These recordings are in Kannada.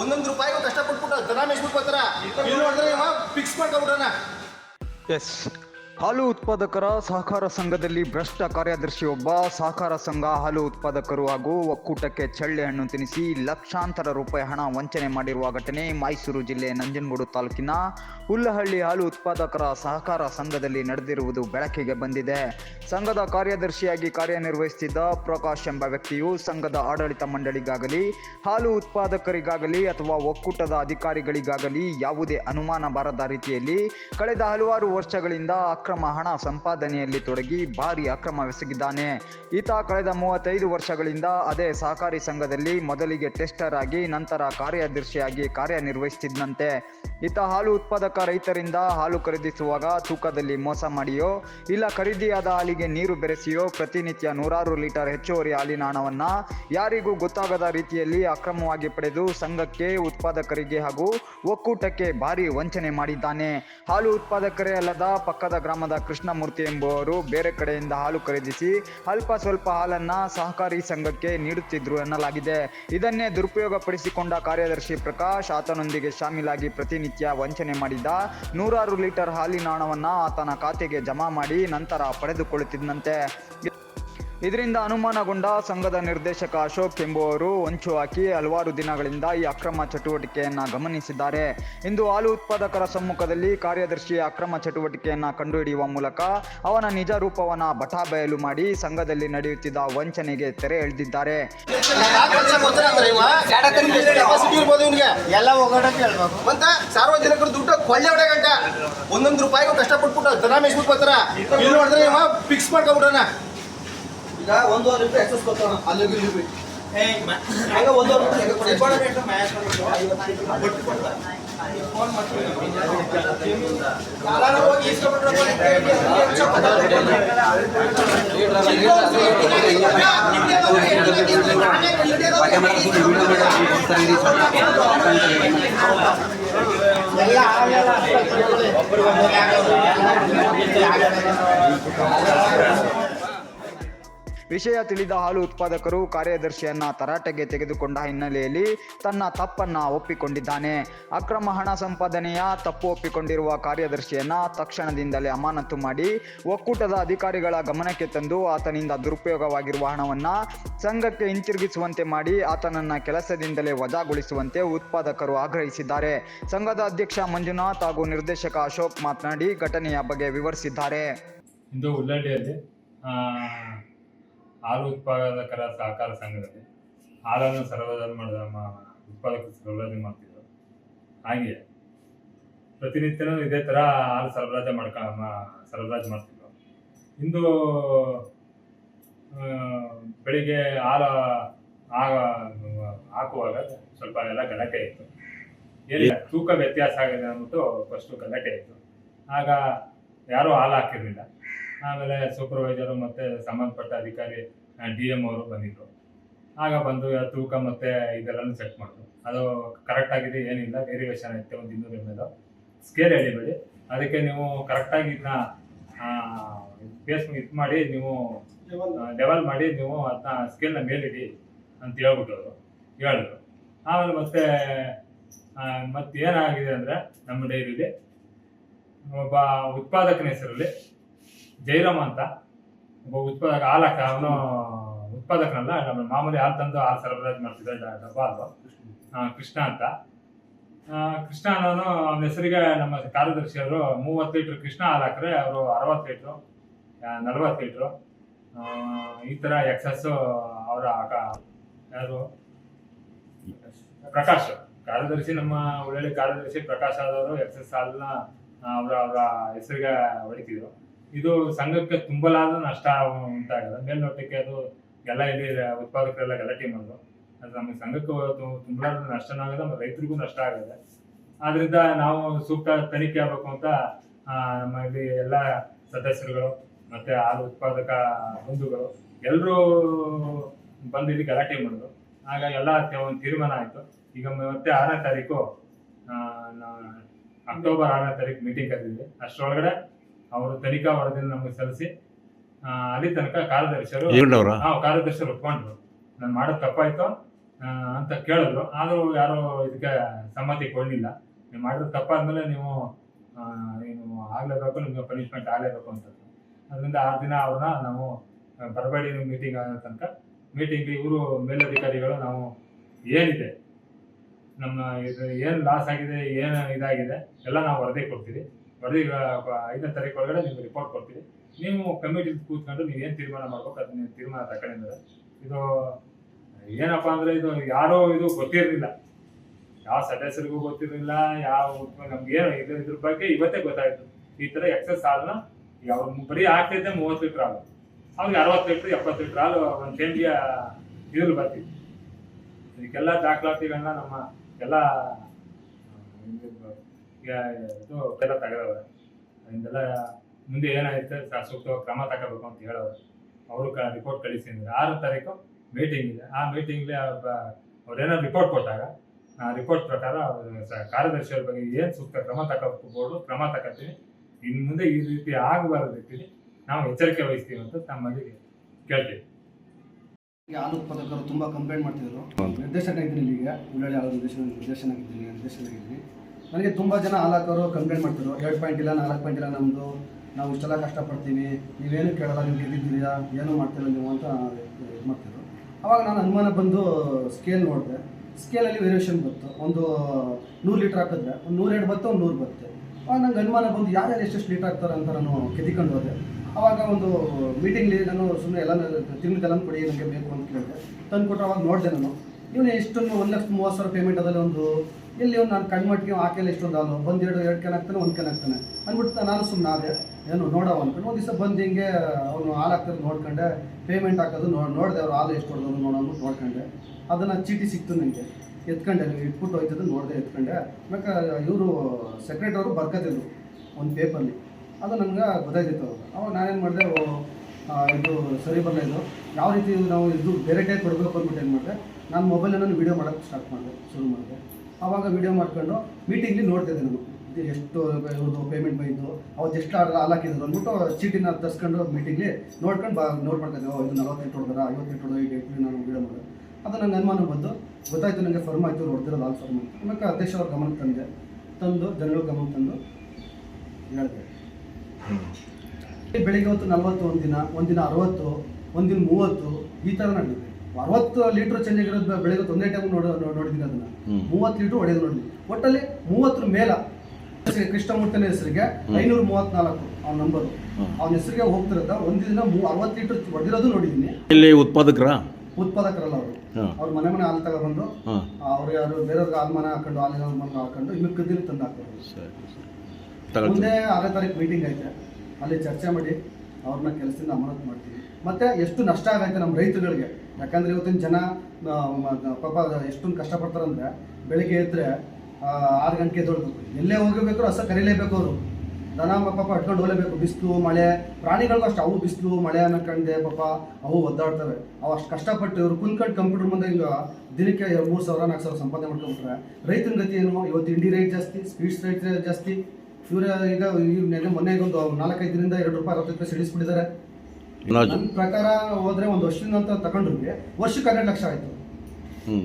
ಒಂದೊಂದು ರೂಪಾಯಿಗೂ ಕಷ್ಟಪಟ್ಬಿಟ್ಟು ದನ ಮೇಯಿಸ್ಬಿಟ್ಟು ಬರ್ತಾರ? ಇಲ್ಲಿ ನೋಡಿದ್ರೆ ಫಿಕ್ಸ್ ಮಾಡ್ಕೊಬಿಟ್ರಣ ಎಸ್ ಹಾಲು ಉತ್ಪಾದಕರ ಸಹಕಾರ ಸಂಘದಲ್ಲಿ ಭ್ರಷ್ಟ ಕಾರ್ಯದರ್ಶಿಯೊಬ್ಬ ಸಹಕಾರ ಸಂಘ ಹಾಲು ಉತ್ಪಾದಕರು ಹಾಗೂ ಒಕ್ಕೂಟಕ್ಕೆ ಚಳ್ಳೆ ಹಣ್ಣು ತಿನ್ನಿಸಿ ಲಕ್ಷಾಂತರ ರೂಪಾಯಿ ಹಣ ವಂಚನೆ ಮಾಡಿರುವ ಘಟನೆ ಮೈಸೂರು ಜಿಲ್ಲೆ ನಂಜನಗೂಡು ತಾಲೂಕಿನ ಹುಲ್ಲಹಳ್ಳಿ ಹಾಲು ಉತ್ಪಾದಕರ ಸಹಕಾರ ಸಂಘದಲ್ಲಿ ನಡೆದಿರುವುದು ಬೆಳಕಿಗೆ ಬಂದಿದೆ. ಸಂಘದ ಕಾರ್ಯದರ್ಶಿಯಾಗಿ ಕಾರ್ಯನಿರ್ವಹಿಸುತ್ತಿದ್ದ ಪ್ರಕಾಶ್ ಎಂಬ ವ್ಯಕ್ತಿಯು ಸಂಘದ ಆಡಳಿತ ಮಂಡಳಿಗಾಗಲಿ, ಹಾಲು ಉತ್ಪಾದಕರಿಗಾಗಲಿ ಅಥವಾ ಒಕ್ಕೂಟದ ಅಧಿಕಾರಿಗಳಿಗಾಗಲಿ ಯಾವುದೇ ಅನುಮಾನ ಬಾರದ ರೀತಿಯಲ್ಲಿ ಕಳೆದ ಹಲವಾರು ವರ್ಷಗಳಿಂದ ಹಣ ಸಂಪಾದನೆಯಲ್ಲಿ ತೊಡಗಿ ಭಾರಿ ಅಕ್ರಮವೆಸಗಿದ್ದಾನೆ ಈತ ಕಳೆದ ಮೂವತ್ತೈದು ವರ್ಷಗಳಿಂದ ಅದೇ ಸಹಕಾರಿ ಸಂಘದಲ್ಲಿ ಮೊದಲಿಗೆ ಟೆಸ್ಟರ್ ಆಗಿ ನಂತರ ಕಾರ್ಯದರ್ಶಿಯಾಗಿ ಕಾರ್ಯನಿರ್ವಹಿಸುತ್ತಿದ್ದಂತೆ ಈತ ಹಾಲು ಉತ್ಪಾದಕ ರೈತರಿಂದ ಹಾಲು ಖರೀದಿಸುವಾಗ ತೂಕದಲ್ಲಿ ಮೋಸ ಮಾಡಿಯೋ, ಇಲ್ಲ ಖರೀದಿಯಾದ ಹಾಲಿಗೆ ನೀರು ಬೆರೆಸಿಯೋ ಪ್ರತಿನಿತ್ಯ ನೂರಾರು ಲೀಟರ್ ಹೆಚ್ಚುವರಿ ಹಾಲಿನ ಹಣವನ್ನು ಯಾರಿಗೂ ಗೊತ್ತಾಗದ ರೀತಿಯಲ್ಲಿ ಅಕ್ರಮವಾಗಿ ಪಡೆದು ಸಂಘಕ್ಕೆ ಉತ್ಪಾದಕರಿಗೆ ಹಾಗೂ ಒಕ್ಕೂಟಕ್ಕೆ ಭಾರಿ ವಂಚನೆ ಮಾಡಿದ್ದಾನೆ. ಹಾಲು ಉತ್ಪಾದಕರೇ ಅಲ್ಲದ ಪಕ್ಕದ ಗ್ರಾಮದ ಕೃಷ್ಣಮೂರ್ತಿ ಎಂಬುವರು ಬೇರೆ ಕಡೆಯಿಂದ ಹಾಲು ಖರೀದಿಸಿ ಅಲ್ಪ ಸ್ವಲ್ಪ ಹಾಲನ್ನ ಸಹಕಾರಿ ಸಂಘಕ್ಕೆ ನೀಡುತ್ತಿದ್ದರು ಎನ್ನಲಾಗಿದೆ. ಇದನ್ನೇ ದುರುಪಯೋಗಪಡಿಸಿಕೊಂಡ ಕಾರ್ಯದರ್ಶಿ ಪ್ರಕಾಶ್ ಆತನೊಂದಿಗೆ ಶಾಮೀಲಾಗಿ ಪ್ರತಿನಿತ್ಯ ವಂಚನೆ ಮಾಡಿದ್ದ ನೂರಾರು ಲೀಟರ್ ಹಾಲಿನ ಹಣವನ್ನು ಆತನ ಖಾತೆಗೆ ಜಮಾ ಮಾಡಿ ನಂತರ ಪಡೆದುಕೊಳ್ಳುತ್ತಿದ್ದಂತೆ. ಇದರಿಂದ ಅನುಮಾನಗೊಂಡ ಸಂಘದ ನಿರ್ದೇಶಕ ಅಶೋಕ್ ಎಂಬುವರು ಹೊಂಚು ಹಾಕಿ ಹಲವಾರು ದಿನಗಳಿಂದ ಈ ಅಕ್ರಮ ಚಟುವಟಿಕೆಯನ್ನು ಗಮನಿಸಿದ್ದಾರೆ. ಇಂದು ಹಾಲು ಉತ್ಪಾದಕರ ಸಮ್ಮುಖದಲ್ಲಿ ಕಾರ್ಯದರ್ಶಿ ಅಕ್ರಮ ಚಟುವಟಿಕೆಯನ್ನು ಕಂಡುಹಿಡಿಯುವ ಮೂಲಕ ಅವನ ನಿಜ ರೂಪವನ್ನ ಬಟಾಬಯಲು ಮಾಡಿ ಸಂಘದಲ್ಲಿ ನಡೆಯುತ್ತಿದ್ದ ವಂಚನೆಗೆ ತೆರೆ ಎಳೆದಿದ್ದಾರೆ. ಒಂದೊಂದು ರೂಪಾಯಿಗೂ ಕಷ್ಟಪಟ್ಬಿಟ್ಟು ಫಿಕ್ಸ್ ಈಗ ಒಂದೂವರೆ ಲೀಟರ್ ಎಕ್ಸಸ್ ಕೊಡ್ತಾನ ಅಲ್ಲಿ ಇಲ್ಲಿ. ಹಂಗ ಒಂದೂವರೆ ಆಗಲ್ಲ ವಿಷಯ ತಿಳಿದ ಹಾಲು ಉತ್ಪಾದಕರು ಕಾರ್ಯದರ್ಶಿಯನ್ನ ತರಾಟೆಗೆ ತೆಗೆದುಕೊಂಡ ಹಿನ್ನೆಲೆಯಲ್ಲಿ ತನ್ನ ತಪ್ಪನ್ನ ಒಪ್ಪಿಕೊಂಡಿದ್ದಾನೆ. ಅಕ್ರಮ ಹಣ ಸಂಪಾದನೆಯ ತಪ್ಪು ಒಪ್ಪಿಕೊಂಡಿರುವ ಕಾರ್ಯದರ್ಶಿಯನ್ನ ತಕ್ಷಣದಿಂದಲೇ ಅಮಾನತು ಮಾಡಿ ಒಕ್ಕೂಟದ ಅಧಿಕಾರಿಗಳ ಗಮನಕ್ಕೆ ತಂದು ಆತನಿಂದ ದುರುಪಯೋಗವಾಗಿರುವ ಹಣವನ್ನ ಸಂಘಕ್ಕೆ ಹಿಂತಿರುಗಿಸುವಂತೆ ಮಾಡಿ ಆತನನ್ನ ಕೆಲಸದಿಂದಲೇ ವಜಾಗೊಳಿಸುವಂತೆ ಉತ್ಪಾದಕರು ಆಗ್ರಹಿಸಿದ್ದಾರೆ. ಸಂಘದ ಅಧ್ಯಕ್ಷ ಮಂಜುನಾಥ್ ಹಾಗೂ ನಿರ್ದೇಶಕ ಅಶೋಕ್ ಮಾತನಾಡಿ ಘಟನೆಯ ಬಗ್ಗೆ ವಿವರಿಸಿದ್ದಾರೆ. ಇಂದು ಉಳ್ಳಳ್ಳಿಯಲ್ಲಿ ಆ, ಹಾಲು ಉತ್ಪಾದಕರ ಸಹಕಾರ ಸಂಘದಲ್ಲಿ ಹಾಲನ್ನು ಸರಬರಾಜು ಮಾಡಿದ ಉತ್ಪಾದಕರು ಸರಬರಾಜು ಮಾಡ್ತಿದ್ರು. ಹಾಗೆ ಪ್ರತಿನಿತ್ಯನೂ ಇದೇ ಥರ ಹಾಲು ಸರಬರಾಜು ಮಾಡ್ಕ ಸರಬರಾಜು ಮಾಡ್ತಿದ್ರು. ಇಂದು ಬೆಳಿಗ್ಗೆ ಹಾಲು ಹಾಕುವಾಗ ಸ್ವಲ್ಪ ಎಲ್ಲ ಗಲಾಟೆ ಇತ್ತು. ಏನಿಲ್ಲ ತೂಕ ವ್ಯತ್ಯಾಸ ಆಗಿದೆ ಅಂದ್ಬಿಟ್ಟು ಫಸ್ಟು ಗಲಾಟೆ ಇತ್ತು. ಆಗ ಯಾರೂ ಹಾಲು ಹಾಕಿರಲಿಲ್ಲ. ಆಮೇಲೆ ಸೂಪರ್ವೈಸರು ಮತ್ತು ಸಂಬಂಧಪಟ್ಟ ಅಧಿಕಾರಿ ಡಿ ಎಂ ಅವರು ಬಂದಿದ್ರು. ಆಗ ಬಂದು ತೂಕ ಮತ್ತು ಇದೆಲ್ಲನೂ ಚೆಕ್ ಮಾಡಿದ್ರು. ಅದು ಕರೆಕ್ಟ್ ಆಗಿದೆ ಏನಿಲ್ಲ ವೇರಿಯೇಷನ್ ಐತೆ ಒಂದು ಇನ್ನೂರು ಎಂ ಎಲ್ ಸ್ಕೇಲ್ ಎಳಿಬೇಡಿ. ಅದಕ್ಕೆ ನೀವು ಕರೆಕ್ಟಾಗಿ ಇದನ್ನ ಬೇಸ್ ಇದು ಮಾಡಿ ನೀವು ಲೆವೆಲ್ ಮಾಡಿ ನೀವು ಅದನ್ನ ಸ್ಕೇಲ್ನ ಮೇಲಿಡಿ ಅಂತ ಹೇಳ್ಬಿಟ್ಟು ಅವರು ಹೇಳಿದ್ರು. ಆಮೇಲೆ ಮತ್ತೆ ಮತ್ತೆ ಏನಾಗಿದೆ ಅಂದರೆ ನಮ್ಮ ಡೈರಿಲಿ ಒಬ್ಬ ಉತ್ಪಾದಕನ ಹೆಸರಲ್ಲಿ ಜೈರಾಮ್ ಅಂತ. ಒಬ್ಬ ಉತ್ಪಾದಕ ಹಾಲಕ್ಕ ಅವನು ಉತ್ಪಾದಕನಲ್ಲ, ನಮ್ಮ ಮಾಮೂಲಿ ಹಾಲು ತಂದು ಹಾಲು ಸರಬರಾಜು ಮಾಡ್ತಿದ್ದ ಡಬ್ಬಾ ಹಾಲು ಕೃಷ್ಣ ಅಂತ. ಕೃಷ್ಣ ಅನ್ನೋನು ಅವನ ಹೆಸರಿಗೆ ನಮ್ಮ ಕಾರ್ಯದರ್ಶಿಯವರು ಮೂವತ್ತು ಲೀಟ್ರ್ ಕೃಷ್ಣ ಹಾಲು ಅವರು ಅರವತ್ತು ಲೀಟ್ರು ನಲವತ್ತು ಲೀಟ್ರು. ಈ ಥರ ಎಕ್ಸಸ್ಸು ಅವರ ಯಾರು? ಪ್ರಕಾಶ್ ಕಾರ್ಯದರ್ಶಿ, ನಮ್ಮ ಒಳ್ಳೆ ಕಾರ್ಯದರ್ಶಿ ಪ್ರಕಾಶ್ ಆದವರು ಎಕ್ಸಸ್ ಹಾಲನ್ನ ಅವರ ಅವರ ಹೆಸರಿಗೆ ಹೊಡಿತಿದ್ರು. ಇದು ಸಂಘಕ್ಕೆ ತುಂಬಲಾದ ನಷ್ಟ ಉಂಟಾಗಿದೆ. ಮೇಲ್ನೋಟಕ್ಕೆ ಅದು ಎಲ್ಲ ಇಲ್ಲಿ ಉತ್ಪಾದಕರೆಲ್ಲ ಗಲಾಟೆ ಮಾಡೋದು ಅದು ನಮ್ಮ ಸಂಘಕ್ಕೂ ತುಂಬಲಾದ ನಷ್ಟನೂ ಮತ್ತು ರೈತರಿಗೂ ನಷ್ಟ ಆಗಿದೆ. ಆದ್ರಿಂದ ನಾವು ಸೂಕ್ತ ತನಿಖೆ ಆಗಬೇಕು ಅಂತ ನಮ್ಮ ಇಲ್ಲಿ ಎಲ್ಲ ಸದಸ್ಯರುಗಳು ಮತ್ತೆ ಹಾಲು ಉತ್ಪಾದಕ ಬಂಧುಗಳು ಎಲ್ಲರೂ ಬಂದು ಗಲಾಟೆ ಮಾಡಿದ್ರು. ಆಗ ಎಲ್ಲ ಒಂದು ತೀರ್ಮಾನ ಆಯಿತು. ಈಗ ಮತ್ತೆ ಆರನೇ ತಾರೀಕು ಅಕ್ಟೋಬರ್ ಆರನೇ ತಾರೀಕು ಮೀಟಿಂಗ್ ಕರೆದಿದ್ವಿ. ಅಷ್ಟರೊಳಗಡೆ ಅವರು ತನಿಖಾ ವರದಿಯನ್ನು ನಮಗೆ ಸಲ್ಲಿಸಿ ಆ, ಅಲ್ಲಿ ತನಕ ಕಾರ್ಯದರ್ಶಿಯರು ಈಗಲವ್ರ ಕಾರ್ಯದರ್ಶರು ಕಾರ್ಯದರ್ಶಿಯರು ಒಪ್ಕೊಂಡ್ರು. ನಾನು ಮಾಡೋದು ತಪ್ಪಾಯ್ತು ಆ, ಅಂತ ಕೇಳಿದ್ರು. ಆದರೂ ಯಾರು ಇದಕ್ಕೆ ಸಮ್ಮತಿ ಕೊಡಲಿಲ್ಲ. ನೀವು ಮಾಡಿದ್ರೆ ತಪ್ಪಾದ್ಮೇಲೆ ನೀವು ಏನು ನೀವು ಆಗಲೇಬೇಕು ನಿಮಗೆ ಪನಿಷ್ಮೆಂಟ್ ಆಗಲೇಬೇಕು ಅಂತ ಅದರಿಂದ ಆ ದಿನ ಅವ್ರನ್ನ ನಾವು ಆ, ಬರಬೇಡಿ ನೀವು ಮೀಟಿಂಗ್ ಆಗೋ ತನಕ. ಮೀಟಿಂಗ್ ಇವರು ಮೇಲಧಿಕಾರಿಗಳು ನಾವು ಏನಿದೆ ನಮ್ಮ ಇದು ಏನು ಲಾಸ್ ಆಗಿದೆ ಏನು ಇದಾಗಿದೆ ಎಲ್ಲ ನಾವು ವರದಿ ಕೊಡ್ತೀವಿ. ಆ, ಐದನೇ ತಾರೀಕು ಒಳಗಡೆ ನಿಮ್ಗೆ ರಿಪೋರ್ಟ್ ಕೊಡ್ತೀವಿ ನೀವು ಕಮಿಟಿ ಕೂತ್ಕೊಂಡು ನೀವು ಏನು ತೀರ್ಮಾನ ಮಾಡ್ಬೇಕು ಅದನ್ನ ನೀವು ತೀರ್ಮಾನ ತಗೊಂಡಿದ್ರೆ ಇದು ಏನಪ್ಪಾ ಅಂದ್ರೆ ಇದು ಯಾರೋ ಇದು ಗೊತ್ತಿರಲಿಲ್ಲ. ಯಾವ ಸದಸ್ಯರಿಗೂ ಗೊತ್ತಿರಲಿಲ್ಲ ಯಾವ ನಮ್ಗೆ ಏನು ಇದ್ರ ಇದ್ರ ಬಗ್ಗೆ ಇವತ್ತೇ ಗೊತ್ತಾಯ್ತು. ಈ ತರ ಎಕ್ಸಸ್ ಹಾಲ್ನ ಈಗ ಅವ್ರು ಬರೀ ಆಗ್ತಿದ್ದೆ ಮೂವತ್ತು ಲೀಟರ್ ಹಾಲು. ಅವ್ರಿಗೆ ಅರವತ್ತು ಲೀಟರ್ ಎಪ್ಪತ್ತು ಲೀಟರ್ ಹಾಲು ಒಂದು ಕೆಂಡಿಯ ಇದ್ರಲ್ಲಿ ಬರ್ತಿತ್ತು. ಇದಕ್ಕೆಲ್ಲ ದಾಖಲಾತಿಗಳನ್ನ ನಮ್ಮ ಎಲ್ಲ ಇದು ಇದು ಎಲ್ಲ ತೆಗೆದವ್ರೆ ಅದರಿಂದೆಲ್ಲ ಮುಂದೆ ಏನಾಯ್ತು ಸೂಕ್ತವಾಗಿ ಸೂಕ್ತ ಕ್ರಮ ತಗೋಬೇಕು ಅಂತ ಹೇಳೋರು. ಅವರು ಕ ರಿಪೋರ್ಟ್ ಅಂದರೆ. ಆರು ತಾರೀಕು ಮೀಟಿಂಗ್ ಇದೆ. ಆ ಮೀಟಿಂಗ್ಲಿ ಅವ್ರೇನೋ ರಿಪೋರ್ಟ್ ಕೊಟ್ಟಾಗ ಆ ರಿಪೋರ್ಟ್ ಪ್ರಕಾರ ಕಾರ್ಯದರ್ಶಿಯವ್ರ ಬಗ್ಗೆ ಏನು ಸೂಕ್ತ ಕ್ರಮ ತಗೋಬೇಕು ಬೋರ್ಡು ಕ್ರಮ ತಗೋತೀವಿ ಇನ್ನು ಮುಂದೆ ಈ ರೀತಿ ಆಗಬಾರದು ರೀತಿಲಿ ನಾವು ಎಚ್ಚರಿಕೆ ವಹಿಸ್ತೀವಿ ಅಂತ ತಮ್ಮಲ್ಲಿ ಕೇಳ್ತೀವಿ. ಈಗ ಹಾಲು ಉತ್ಪಾದಕರು ತುಂಬ ಕಂಪ್ಲೇಂಟ್ ಮಾಡ್ತಿದ್ರು. ನಿರ್ದೇಶಕ ಇದ್ದೀನಿ ಈಗ ಉಳ್ಳಾಳಿ ಹಾಲು ನಿರ್ದೇಶನ ನಿರ್ದೇಶನಾಗಿದ್ದೀನಿ ನಿರ್ದೇಶನಾಗಿದ್ದೀನಿ ನನಗೆ ತುಂಬ ಜನ ಹಾಲಾಕರು ಕಂಪ್ಲೇಂಟ್ ಮಾಡ್ತಿದ್ರು. ಎರಡು ಪಾಯಿಂಟ್ ಇಲ್ಲ, ನಾಲ್ಕು ಪಾಯಿಂಟ್ ಇಲ್ಲ ನಮ್ಮದು ನಾವು ಇಷ್ಟೆಲ್ಲ ಕಷ್ಟಪಡ್ತೀವಿ. ನೀವೇನು ಕೇಳಲ್ಲ, ನೀವು ಗೆದ್ದಿದ್ದೀರಾ, ಏನೂ ಮಾಡ್ತಿಲ್ಲ ನೀವು ಅಂತ ಇದು ಮಾಡ್ತಿದ್ರು. ಅವಾಗ ನಾನು ಅನುಮಾನ ಬಂದು ಸ್ಕೇಲ್ ನೋಡಿದೆ. ಸ್ಕೇಲಲ್ಲಿ ವೇರಿಯೇಷನ್ ಬಂತು. ಒಂದು ನೂರು ಲೀಟ್ರ್ ಹಾಕಿದ್ರೆ, ಒಂದು ನೂರೆರಡು ಬತ್ತು ಒಂದು ನೂರು ಬರುತ್ತೆ ಅವಾಗ ನಂಗೆ ಅನುಮಾನ ಬಂದು ಯಾರ್ಯಾರು ಎಷ್ಟೆಷ್ಟು ಲೀಟ್ರ್ ಹಾಕ್ತಾರೆ ಅಂತ ನಾನು ಕೆದಿಕೊಂಡು ಹೋದೆ. ಅವಾಗ ಒಂದು ಮೀಟಿಂಗ್ಲಿ ನಾನು ಸುಮ್ಮನೆ ಎಲ್ಲ ತಿಂಗಳಿಗೆಲ್ಲ ಕೊಡಿ ನನಗೆ ಬೇಕು ಅಂತ ಕೇಳಿದೆ. ತಂದು ಕೊಟ್ಟರೆ ಅವಾಗ ನೋಡಿದೆ ನಾನು. ಇವನು ಎಷ್ಟೊಂದು ಒಂದು ಲಕ್ಷ ಮೂವತ್ತು ಸಾವಿರ ಪೇಮೆಂಟ್ ಅದರಲ್ಲಿ ಒಂದು ಒಂದು ನಾನು ಕಣ್ಮಟ್ಟಿಗೆ ಆಕೆಲ್ಲ ಎಷ್ಟೊಂದು ಅವನು? ಒಂದು ಎರಡು ಎರಡು ಕೆನ ಹಾಕ್ತಾನೆ ಒಂದು ಕೆಲ ಹಾಕ್ತಾನೆ ಅಂದ್ಬಿಟ್ಟು ನಾನು ಸುಮ್ಮನೆ ಅದೇ ಏನು ನೋಡವ ಅಂದ್ಕೊಂಡು ಒಂದು ದಿವಸ ಬಂದು ಹಿಂಗೆ ಅವನು ಹಾಲು ಹಾಕ್ತಾರೆ ನೋಡ್ಕೊಂಡೆ. ಪೇಮೆಂಟ್ ಹಾಕೋದು ನೋ ನೋಡಿದೆ ಅವ್ರು ಹಾಲು ಎಷ್ಟು ಕೊಡೋದು ನೋಡೋದು ನೋಡ್ಕೊಂಡೆ. ಅದನ್ನು ಚೀಟಿ ಸಿಕ್ತು ನನಗೆ ಎತ್ಕೊಂಡೆ ನೀವು ಇಟ್ಬಿಟ್ಟು ಹೋಯ್ತದ್ದು ನೋಡಿದೆ, ಎತ್ಕೊಂಡೆ. ಆಮೇಲೆ ಇವರು ಸೆಕ್ರೆಟರಿ ಅವರು ಬರ್ಕತಿದ್ರು ಒಂದು ಪೇಪರ್ಲಿ ಅದು ನನಗೆ ಗೊತ್ತಾಯ್ತಿತ್ತು ಅವಾಗ ನಾನೇನು ಮಾಡಿದೆ ಇದು ಸರಿ ಬರಲ್ಲ ಇದು? ಯಾವ ರೀತಿ ನಾವು ಇದು ಬೇರೆ ಟೈಪ್ ಕೊಡಬೇಕು ಅಂದ್ಬಿಟ್ಟು ಏನು ಮಾಡಿದೆ? ನಾನು ಮೊಬೈಲನ್ನು ವೀಡಿಯೋ ಮಾಡೋಕ್ಕೆ ಸ್ಟಾರ್ಟ್ ಮಾಡಿದೆ, ಶುರು ಮಾಡಿದೆ. ಆವಾಗ ವೀಡಿಯೋ ಮಾಡ್ಕೊಂಡು ಮೀಟಿಂಗ್ಲಿ ನೋಡ್ತಿದ್ದೆ ನಾನು ಎಷ್ಟು ಇವ್ರದ್ದು ಪೇಮೆಂಟ್ ಬಂದಿದ್ದು ಅವತ್ತು ಎಷ್ಟು ಆರ್ಡರ್ ಹಾಕಿದ್ರು ಅಂದ್ಬಿಟ್ಟು ಚೀಟಿನ ತರಿಸ್ಕೊಂಡು ಮೀಟಿಂಗ್ಲಿ ನೋಡ್ಕೊಂಡು ಬಾ ನೋಟ್ ಮಾಡ್ತಿದ್ದೆ ಓ ಇದು ನಲವತ್ತೆಂಟು ಹೊಡ್ದಾರ ಐವತ್ತೆಂಟು ಹೊಡೆದ ಈಗ ನಾನು ವೀಡಿಯೋ ಮಾಡಿದೆ ಅದು ನನ್ನ ಅನುಮಾನ ಬಂದು ಗೊತ್ತಾಯ್ತು ನನಗೆ ಫರ್ಮ್ ಆಯಿತು ಹೊಡೆದಿರೋದು ಲಾಲ್ ಫರ್ಮ್ ಆಮೇಲೆ ಅಧ್ಯಕ್ಷ ಅವ್ರ ಗಮನಕ್ಕೆ ತಂದೆ ತಂದು ಜನಗಳ ಗಮನ ತಂದು ಹೇಳಿದೆ ಬೆಳಿಗ್ಗೆ ಹೊತ್ತು ನಲ್ವತ್ತು ಒಂದಿನ ಒಂದಿನ ಅರವತ್ತು ಒಂದಿನ ಮೂವತ್ತು ಈ ಥರ ನಡೆದಿದೆ ಅರವತ್ತು ಲೀಟರ್ ಚೆನ್ನಾಗಿರೋದ್ ಬೆಳಗ್ಗೆ ಒಂದೇ ಟೈಮ್ ನೋಡ ನೋಡಿದ್ದೀನಿ ಅದನ್ನ. ಮೂವತ್ತು ಲೀಟರ್ ಹೊಡೆಯೋದು ನೋಡಿದ್ವಿ ಒಟ್ಟಲ್ಲಿ ಮೂವತ್ತರ ಮೇಲ ಕೃಷ್ಣಮೂರ್ತನ ಹೆಸರಿಗೆ ಐನೂರ ಮೂವತ್ನಾಲ್ಕು ಅವ್ನ ನಂಬರ್ ಅವನ ಹೆಸರಿಗೆ ಹೋಗ್ತಿರತ್ತ. ಒಂದಿನ ದಿನ ಮೂ ಅರವತ್ತು ಲೀಟರ್ ಹೊಡೆದಿರೋದು ನೋಡಿದ್ದೀನಿ. ಇಲ್ಲಿ ಉತ್ಪಾದಕರ? ಉತ್ಪಾದಕರಲ್ಲ ಅವರು. ಅವ್ರ ಮನೆ ಮನೆ ಹಾಲು ತಗೊಂಡು ಅವ್ರು ಯಾರು ಬೇರೆಯವ್ರಿಗೆ ಹಾಲು ಮನೆ ಹಾಕೊಂಡು ಹಾಲಿನ ಮನೆ ಹಾಕೊಂಡು ಇನ್ನು ಕದ್ದಿರು ತಂದು ಹಾಕೋದು ಮುಂದೆ ಆರನೇ ತಾರೀಕು ಮೀಟಿಂಗ್ ಐತೆ. ಅಲ್ಲಿ ಚರ್ಚೆ ಮಾಡಿ. ಅವ್ರನ್ನ ಕೆಲಸದಿಂದ ಅಮಾನತು ಮಾಡ್ತೀವಿ. ಮತ್ತೆ ಎಷ್ಟು ನಷ್ಟ ಆಗೈತೆ ನಮ್ಮ ರೈತರುಗಳಿಗೆ ಯಾಕಂದ್ರೆ ಇವತ್ತಿನ ಜನ ಪಾಪ ಎಷ್ಟೊಂದು ಕಷ್ಟಪಡ್ತಾರಂದ್ರೆ ಬೆಳಿಗ್ಗೆ ಎದ್ರೆ ಆರು ಗಂಟೆ ಎದ್ದೊಳ್ಬೇಕು. ಎಲ್ಲೇ ಹೋಗಬೇಕು ಹಸ ಕರೀಲೇಬೇಕು ಅವರು. ದನ, ಪಾಪ ಅಟ್ಕೊಂಡು ಹೋಗಲೇಬೇಕು. ಬಿಸಿಲು, ಮಳೆ, ಪ್ರಾಣಿಗಳಿಗೂ ಅಷ್ಟು, ಅವು ಬಿಸಿಲು, ಮಳೆ ಅನ್ನಕಂಡೆ ಪಾಪ ಅವು ಒದ್ದಾಡ್ತವೆ. ಅವು ಅಷ್ಟು ಕಷ್ಟಪಟ್ಟು ಇವರು ಕುಂತ್ಕೊಂಡು ಕಂಪ್ಯೂಟರ್ ಮುಂದೆ ಹಿಂಗೆ ದಿನಕ್ಕೆ ಮೂರು ಸಾವಿರ, ನಾಲ್ಕು ಸಾವಿರ ಸಂಪಾದನೆ ಮಾಡ್ಕೊಂಡ್ಬಿಟ್ರೆ ರೈತನ ಗತಿ ಏನು? ಇವತ್ತು ಇಂಡಿ ರೇಟ್ ಜಾಸ್ತಿ ಸ್ವೀಟ್ಸ್ ರೇಟ್ ಜಾಸ್ತಿ ಇವ್ರ ಈಗ ಈಗ ಮೊನ್ನೆ ಒಂದು ನಾಲ್ಕೈದು ದಿನದಿಂದ ಎರಡು ರೂಪಾಯಿ ಅರವತ್ತು ರೂಪಾಯಿ ಸಿಡಿಸ್ಬಿಟ್ಟಿದ್ದಾರೆ. ನನ್ನ ಪ್ರಕಾರ ಹೋದ್ರೆ ಒಂದು ವರ್ಷದಿಂದ ಅಂತ ತಗೊಂಡ್ರು ವರ್ಷಕ್ಕೆ ಹನ್ನೆರಡು ಲಕ್ಷ ಆಯ್ತು. ಹ್ಞೂ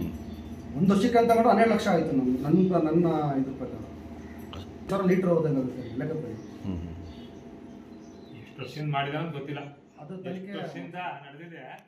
ಒಂದು ವರ್ಷಕ್ಕೆ ಅಂತ ತಗೊಂಡ್ರೆ ಹನ್ನೆರಡು ಲಕ್ಷ ಆಯ್ತು ನಮ್ಮ ನನ್ನ ನನ್ನ ಇದ್ರ ಪ್ರಕಾರ. ಸಾವಿರ ಲೀಟರ್ ಹೋದಂಗೆ ಲೆಕ್ಕ ಬರೀ ಹ್ಞೂ ಎಷ್ಟು ವರ್ಷದಿಂದ ಮಾಡಿದ ಗೊತ್ತಿಲ್ಲ. ಅದು ತನಿಖೆ ನಡೆದಿದೆ.